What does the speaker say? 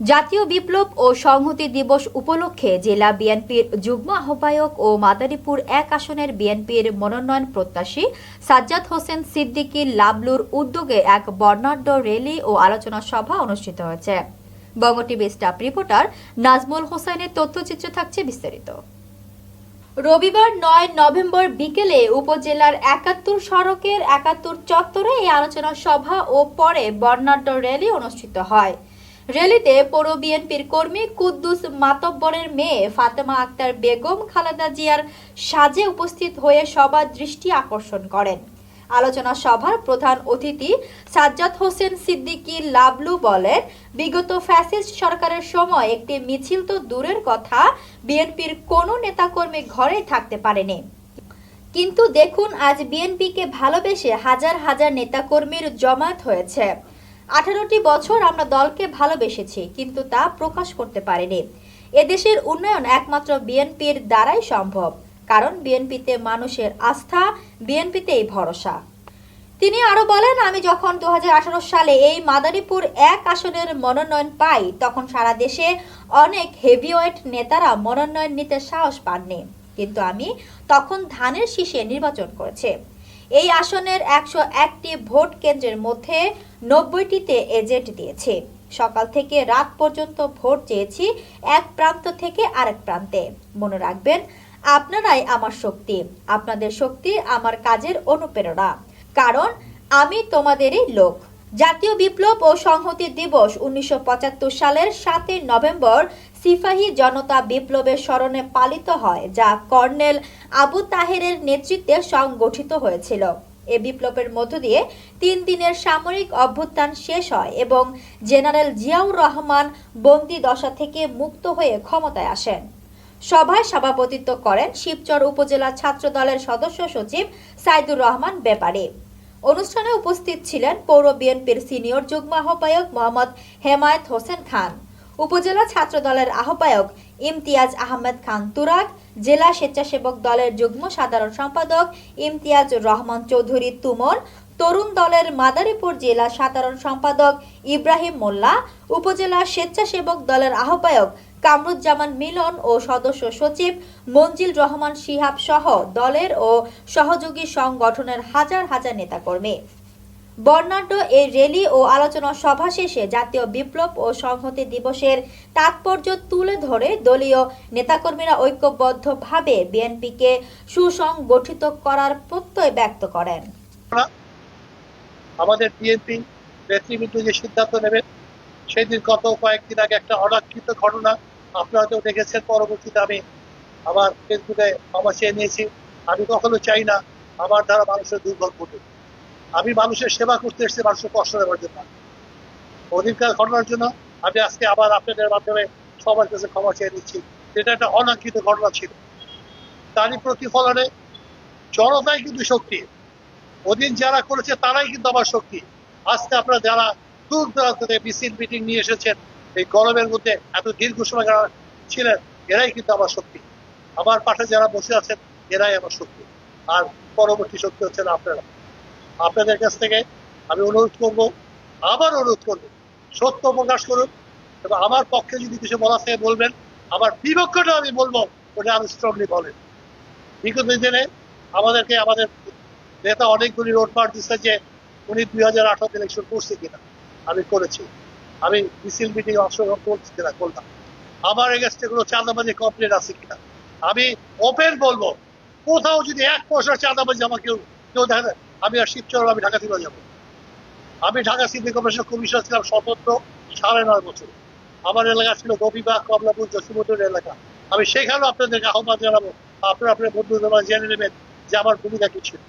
জাতীয় বিপ্লব ও সংহতি দিবস উপলক্ষে জেলা বিএনপির যুগ্ম আহ্বায়ক ও মাদারীপুর এক আসনের বিএনপির মনোনয়ন প্রত্যাশী সাজ্জাদ হোসেন সিদ্দিকী লাবলুর উদ্যোগে এক বর্ণাঢ্য র্যালি ও আলোচনা সভা অনুষ্ঠিত হয়েছে। বঙ্গ স্টাফ রিপোর্টার নাজমুল হোসেনের তথ্যচিত্র থাকছে বিস্তারিত। রবিবার নয় নভেম্বর বিকেলে উপজেলার একাত্তর সড়কের একাত্তর চত্বরে এই আলোচনা সভা ও পরে বর্ণাঢ্য র্যালি অনুষ্ঠিত হয়। র্যালিতে পৌর বিএনপির কর্মী কুদ্দুস মাতব্বরের মেয়ে ফাতেমা আক্তার বেগম খালেদা জিয়ার সাজে উপস্থিত হয়ে সবার দৃষ্টি আকর্ষণ করেন। আলোচনা সভার প্রধান অতিথি সাজ্জাদ হোসেন সিদ্দিকী লাবলু বলেন, বিগত ফ্যাসিস্ট সরকারের সময় একটি মিছিল তো দূরের কথা, বিএনপির কোনো নেতাকর্মী ঘরে থাকতে পারেনি। কিন্তু দেখুন, আজ বিএনপিকে ভালোবেসে হাজার হাজার নেতাকর্মীর জমায়েত হয়েছে। আঠারোটি বছর আমরা দলকে ভালোবেসেছি, কিন্তু তা প্রকাশ করতে পারিনি। এদেশের উন্নয়ন একমাত্র বিএনপির দ্বারাই সম্ভব, কারণ বিএনপিতে মানুষের আস্থা, বিএনপিতেই ভরসা। তিনি আরও বলেন, আমি যখন দু হাজার আঠারো সালে এই মাদারীপুর এক আসনের মনোনয়ন পাই, তখন সারা দেশে অনেক হেভিওয়েট নেতারা মনোনয়ন নিতে সাহস পাননি। কিন্তু আমি তখন ধানের শীষে নির্বাচন করেছে। এই আসনের একশো একটি ভোট কেন্দ্রের মধ্যে নব্বইটিতে এজেন্ট দিয়েছে। সকাল থেকে রাত পর্যন্ত ভোট চেয়েছি এক প্রান্ত থেকে আরেক প্রান্তে। মনে রাখবেন, আপনারাই আমার শক্তি। আপনাদের শক্তি আমার কাজের অনুপ্রেরণা। কারণ আমি তোমাদেরই লোক। জাতীয় বিপ্লব ও সংহতি দিবস উনিশশো পঁচাত্তর সালের সাতই নভেম্বর সিপাহী জনতা বিপ্লবের স্মরণে পালিত হয়, যা কর্নেল আবু তাহেরের নেতৃত্বে সংগঠিত হয়েছিল। এ বিপ্লবের মধ্য দিয়ে তিন দিনের সামরিক অভ্যুত্থান শেষ হয় এবং জেনারেল জিয়াউর রহমান বন্দি দশা থেকে মুক্ত হয়ে ক্ষমতায় আসেন। সভায় সভাপতিত্ব করেন শিবচর উপজেলা ছাত্র দলের সদস্য সচিব সাইদুর রহমান ব্যাপারী। অনুষ্ঠানে উপস্থিত ছিলেন পৌর বিএনপির সিনিয়র যুগ্ম আহ্বায়ক মোহাম্মদ হেমায়েত হোসেন খান। উপজেলা ছাত্র দলের আহ্বায়ক ইমতিয়াজ আহমেদ খান তুরাগ, জেলা স্বেচ্ছাসেবক দলের যুগ্ম সাধারণ সম্পাদক ইমতিয়াজ রহমান চৌধুরী তুমন তরুণ দলের মাদারীপুর জেলা সাধারণ সম্পাদক ইব্রাহিম মোল্লা, উপজেলা স্বেচ্ছাসেবক দলের আহ্বায়ক কামরুজ্জামান মিলন ও সদস্য সচিব মঞ্জিল রহমান শিহাব সহ দলের ও সহযোগী সংগঠনের হাজার হাজার নেতাকর্মী। বর্ণাঢ্য এই র্যালি ও আলোচনা সভা শেষে জাতীয় বিপ্লব ও সংহতি দিবসের তাৎপর্য তুলে ধরে দলীয় নেতাকর্মীরা ঐক্যবদ্ধভাবে বিএনপিকে সুসংগঠিত করার প্রত্যয় ব্যক্ত করেন। আমাদের বিএনপি নেতৃবৃন্দ যে সিদ্ধান্ত নেবেন সেদিন গত কয়েকদিন আগে একটা অনাক্ষিত ঘটনা আপনারা তো দেখেছেন, পরবর্তীতে আমি আমার ফেসবুকে ক্ষমা চেয়ে নিয়েছি। আমি কখনো চাই না আমার দ্বারা মানুষের দুর্বল ঘটুক। আমি মানুষের সেবা করতে এসেছি মানুষের কষ্ট দেওয়ার জন্য। অধিকার ঘটনার জন্য আমি আজকে আবার আপনাদের মাধ্যমে সবার কাছে ক্ষমা চেয়ে নিচ্ছি। এটা একটা অনাক্ষিত ঘটনা ছিল। তারই প্রতিফলনে জনতাই কিন্তু শক্তি। ওদিন যারা করেছে, তারাই কিন্তু আমার শক্তি। আজকে আপনারা যারা দূর দূরান্ত থেকে মিছিল, মিটিং নিয়ে এসেছেন, এই গরমের মধ্যে এত দীর্ঘ সময় যারা ছিলেন, এরাই কিন্তু আমার শক্তি। আমার পাশে যারা বসে আছেন, এরাই আমার শক্তি। আর পরবর্তী শক্তি হচ্ছেন আপনারা। আপনাদের কাছ থেকে আমি অনুরোধ করব, আবার অনুরোধ করব, সত্য প্রকাশ করুন এবং আমার পক্ষে যদি কিছু বলা থেকে বলবেন, আমার বিপক্ষটা আমি বলব ওটা আমি স্ট্রংলি বলেন। বিগত দিনে আমাদেরকে, আমাদের নেতা অনেকগুলি রোড রোডমার দিচ্ছে যে উনি দুই হাজার আঠারো ইলেকশন করছে কিনা। আমি করেছি। আমি মিছিল মিটিং অংশগ্রহণ করছি কিনা করলাম। আমার এগেস্টে কোনো চাঁদাবাজি কমপ্লেন আছে কিনা। আমি ওপেন বলব, কোথাও যদি এক পয়সার চাঁদাবাজি আমাকে কেউ কেউ দেখা আমি আর শিবচর আমি ঢাকা থেকে যাব। আমি ঢাকা সিটি কর্পোরেশন কমিশনার ছিলাম স্বতন্ত্র সাড়ে নয় বছর। আমার এলাকা ছিল গোপীবাগ কমলাপুর জসিমুদ্দিন এলাকা। আমি সেখানেও আপনাদেরকে আহ্বান জানাব। আপনারা আপনার বন্ধুদের জেনে নেবেন যে আমার ভূমিকা কি ছিল।